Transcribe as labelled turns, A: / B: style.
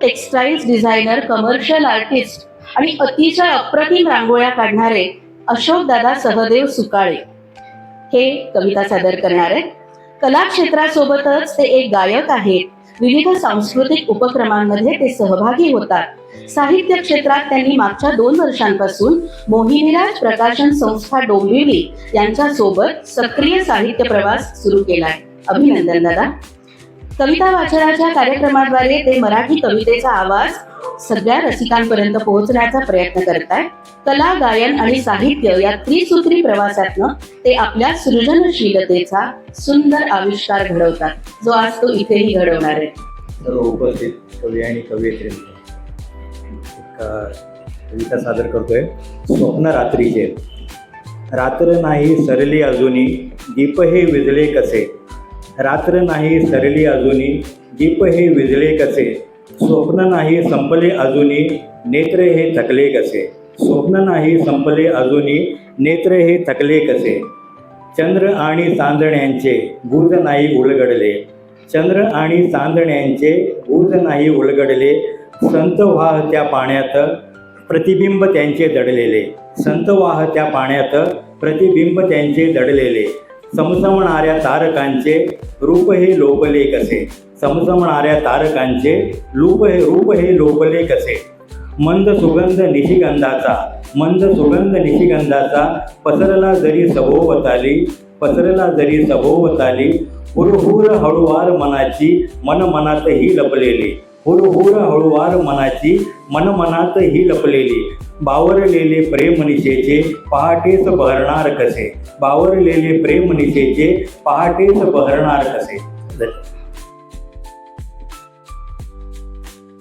A: Textiles designer commercial artist आणि अतिशय अप्रतिम रांगोळ्या काढणारे अशोक दादा सहदेव सुकाळे. हे कविता सादर करणार. आहेत कला क्षेत्रासोबतच ते एक गायक आहेत. विविध सांस्कृतिक उपक्रमांमध्ये ते सहभागी होतात. साहित्य क्षेत्रात त्यांनी मागच्या दोन वर्षांपासून मोहिनीराज प्रकाशन संस्था डोंबिवली यांच्या सोबत सक्रिय साहित्य प्रवास सुरू केलाय. अभिनंदन दादा. कविता वाचनाच्या कार्यक्रमाद्वारे ते मराठी कवितेचा आवाज सगळ्या रसिकांपर्यंत पोहोचण्याचा प्रयत्न करतात कला गायन आणि साहित्य या त्रिसूत्री प्रवासातनं ते आपल्या सृजनशीलतेचा सुंदर आविष्कार घडवतात. जो आज तो इथेही घडवणार आहे.
B: सर्व उपस्थित कवी आणि कवयित्री कविता सादर करतोय. स्वप्न रात्रीचे. रात्र नाही सरली अजूनी दीप हे विजले कसे? रात्र नाही सरली अजूनी दीप हे विजले कसे? स्वप्न नाही संपले अजूनी नेत्र हे थकले कसे? स्वप्न नाही संपले अजूनी नेत्र हे थकले कसे? चंद्र आणि चांदण्यांचे गुज नाही उलगडले. चंद्र आणि चांदण्यांचे गुज नाही उलगडले. संत वाहत्या पाण्यात प्रतिबिंब त्यांचे दडलेले. संत वाहत्या पाण्यात प्रतिबिंब त्यांचे दडलेले. समसमणाऱ्या तारकांचे रूप हे लोपले कसे समसमणाऱ्या तारकांचे रूप हे रूप हे लोपले कसे मंद सुगंध निशिगंधाचा मंद सुगंध निशिगंधाचा पसरला जरी सभोवताली पसरला जरी सभोवताली हुरहुर हळुवार मनाची मन मनातही लपलेली. हुरहुर हळुवार मनाची मनमनात ही लपलेली. बावरलेले प्रेम निशेचे पहाटेच बहरणार कसे? बावरलेले प्रेम निशेचे पहाटेच बहरणार कसे?